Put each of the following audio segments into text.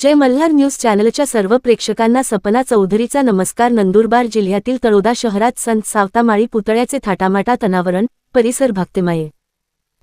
जय Malhar news चॅनलच्या सर्व प्रेक्षकांना सपना चौधरीचा नमस्कार. नंदुरबार जिल्ह्यातील तळोदा शहरात संत सावतामाळी पुतळ्याचे थाटामाटात अनावरण परिसर भक्तिमये.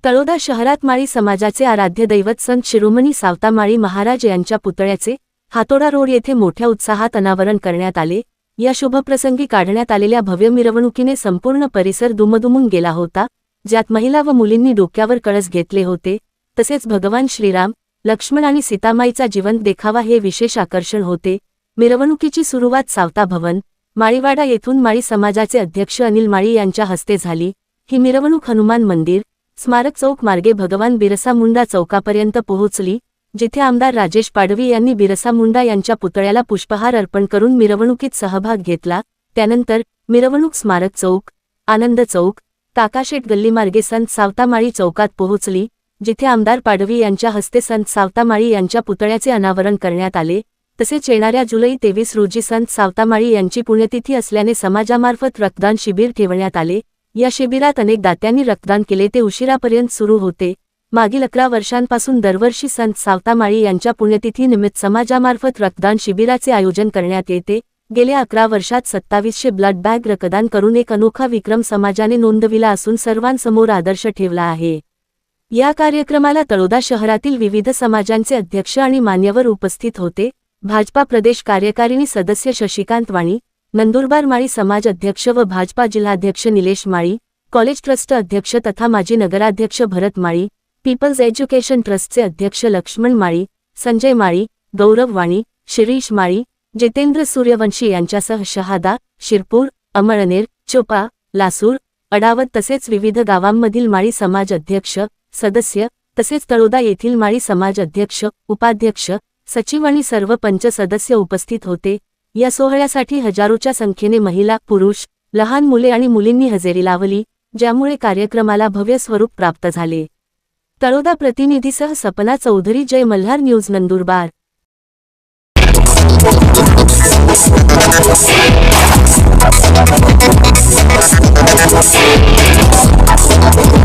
तळोदा शहरात माळी समाजाचे आराध्य दैवत संत शिरोमणी सावतामाळी महाराज यांच्या पुतळ्याचे हातोडा रोड येथे मोठ्या उत्साहात अनावरण करण्यात आले. या शुभप्रसंगी काढण्यात आलेल्या भव्य मिरवणुकीने संपूर्ण परिसर दुमदुमून गेला होता. ज्यात महिला व मुलींनी डोक्यावर कळस घेतले होते. तसेच भगवान श्रीराम लक्ष्मण आणि सीतामाईचा जिवंत देखावा हे विशेष आकर्षण होते. मिरवणुकीची सुरुवात सावता भवन माळीवाडा येथून माळी समाजाचे अध्यक्ष अनिल माळी यांच्या हस्ते झाली. ही मिरवणूक हनुमान मंदिर स्मारक चौक मार्गे भगवान बिरसा मुंडा चौकापर्यंत पोहोचली जिथे आमदार राजेश पाडवी यांनी बिरसा मुंडा यांच्या पुतळ्याला पुष्पहार अर्पण करून मिरवणुकीत सहभाग घेतला. त्यानंतर मिरवणूक स्मारक चौक आनंद चौक काकाशेट गल्लीमार्गे संत सावतामाळी चौकात पोहोचली. जिथे आमदार पाडवी यांच्या हस्ते संत सावतामाळी यांच्या पुतळ्याचे अनावरण करण्यात आले तसेच येणाऱ्या जुलै तेवीस रोजी संत सावतामाळी यांची पुण्यतिथी असल्याने समाजामार्फत रक्तदान शिबिर ठेवण्यात आले. या शिबिरात अनेक दात्यांनी रक्तदान केले. ते उशिरापर्यंत सुरू होते. मागील अकरा वर्षांपासून दरवर्षी संत सावतामाळी यांच्या पुण्यतिथीनिमित्त समाजामार्फत रक्तदान शिबिराचे आयोजन करण्यात येते. गेल्या अकरा वर्षात सत्तावीसशे ब्लड बॅग रक्तदान करून एक अनोखा विक्रम समाजाने नोंदविला असून सर्वांसमोर आदर्श ठेवला आहे. या कार्यक्रमाला तळोदा शहरातील विविध समाजांचे अध्यक्ष आणि मान्यवर उपस्थित होते. भाजपा प्रदेश कार्यकारिणी सदस्य शशिकांत वाणी नंदुरबार माळी समाज अध्यक्ष व भाजपा जिल्हाध्यक्ष निलेश माळी कॉलेज ट्रस्ट अध्यक्ष तथा माजी नगराध्यक्ष भरत माळी पीपल्स एज्युकेशन ट्रस्टचे अध्यक्ष लक्ष्मण माळी संजय माळी गौरव वाणी शिरीष माळी जितेंद्र सूर्यवंशी यांच्यासह शहादा शिरपूर अमळनेर चोपा लासूर अडावत तसेच विविध गावांमधील माळी समाज अध्यक्ष सदस्य तसेच तळोदा येथील माळी समाज अध्यक्ष उपाध्यक्ष सचिव आणि सर्व पंच सदस्य उपस्थित होते. या सोहळ्यासाठी हजारोच्या संख्येने महिला पुरुष लहान मुले आणि मुलींनी हजेरी लावली ज्यामुळे कार्यक्रमाला भव्य स्वरूप प्राप्त झाले. तळोदा प्रतिनिधीसह सपना चौधरी जय मल्हार न्यूज नंदुरबार.